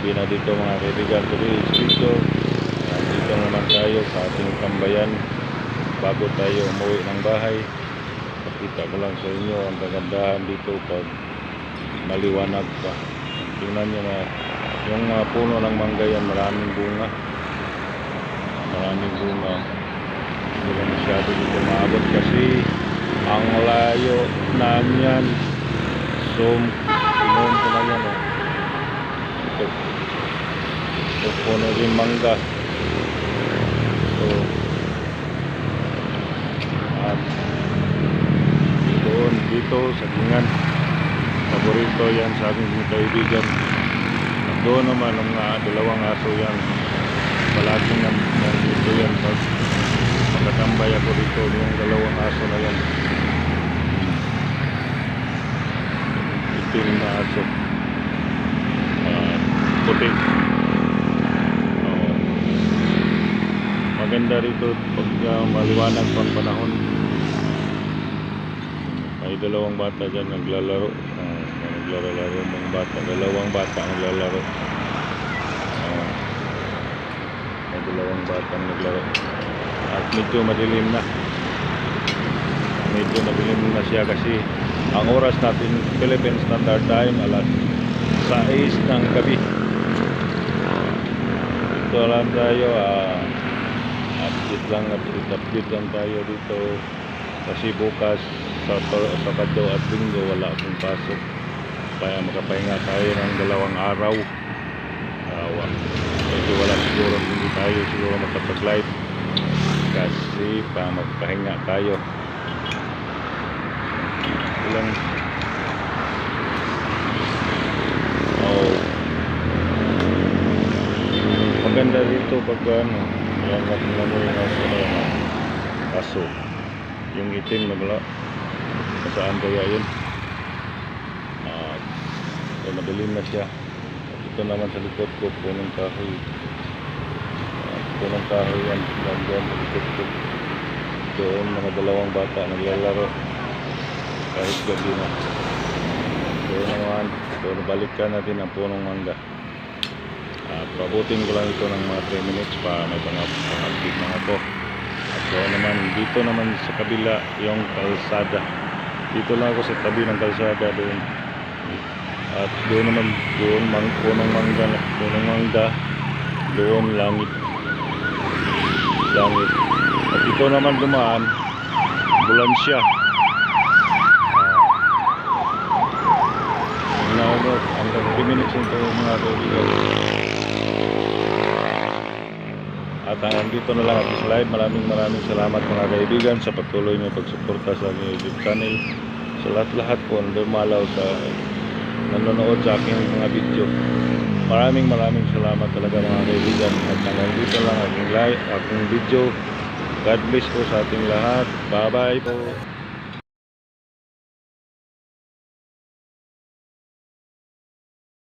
gabi na dito mga kaibigan today is video dito naman tayo sa ating tambayan bago tayo umuwi ng bahay. Pakita ko lang sa inyo ang kagandahan dito pag maliwanag pa. Tingnan nyo na yung uh, puno ng manggayan maraming bunga. Maraming bunga. Hindi ko masyado dito maabot kasi ang layo na yan so inom ko na yan eh. Ito. Ito puno rin mangga. So, at doon dito sa Gingan. Paborito yan sa aking mga kaibigan. At doon naman ang ah, dalawang aso yan. Palagi nga nandito yan pag makatambay ako dito yung dalawang aso na yan. Itim na aso. Puti. Oo. maganda rito pag ah, maliwanag pang panahon. May dalawang bata dyan naglalaro. Uh, naglalaro mga bata. Dalawang bata naglalaro. Ah, may dalawang bata naglaro. At medyo madilim na. Medyo madilim na siya kasi ang oras natin Philippine Standard Time alas 6 ng gabi. Dito lang tayo ah, update lang update, update lang tayo dito. Kasi bukas sa Sabado at Linggo wala akong pasok. Kaya makapahinga tayo ng dalawang araw. Awa. medyo wala siguro hindi tayo siguro makapag-live. Kasi pa magpahinga tayo. Ilang oh maganda dito pag ano yan natin mo yung aso na yan ah. aso. Yung itim na bala saan kaya yun? Ah eh, madilim na siya. At ito naman sa likod ko punong kahoy. Ah, punong kahoy yan nandiyan sa likod ko. Doon mga dalawang bata naglalaro. Kahit gabi na. Doon naman doon balikan natin ang punong mangga at pabutin ko lang ito ng mga 3 minutes pa may pang-update na ako. At doon naman dito naman sa kabila yung kalsada. Dito lang ako sa tabi ng kalsada doon. At doon naman doon mang, punong mangga na punong mangga doon langit. Langit. At ito naman dumaan bulan siya Now, look, hanggang 3 minutes ito mga kaibigan. At dito na lang at this live. Maraming maraming salamat mga kaibigan sa patuloy niyo pagsuporta sa aking YouTube channel. Sa lahat-lahat po na dumalaw sa nanonood sa aking mga video. Maraming maraming salamat talaga mga kaibigan. At dito lang aking live, aking video. God bless po sa ating lahat. Bye-bye po.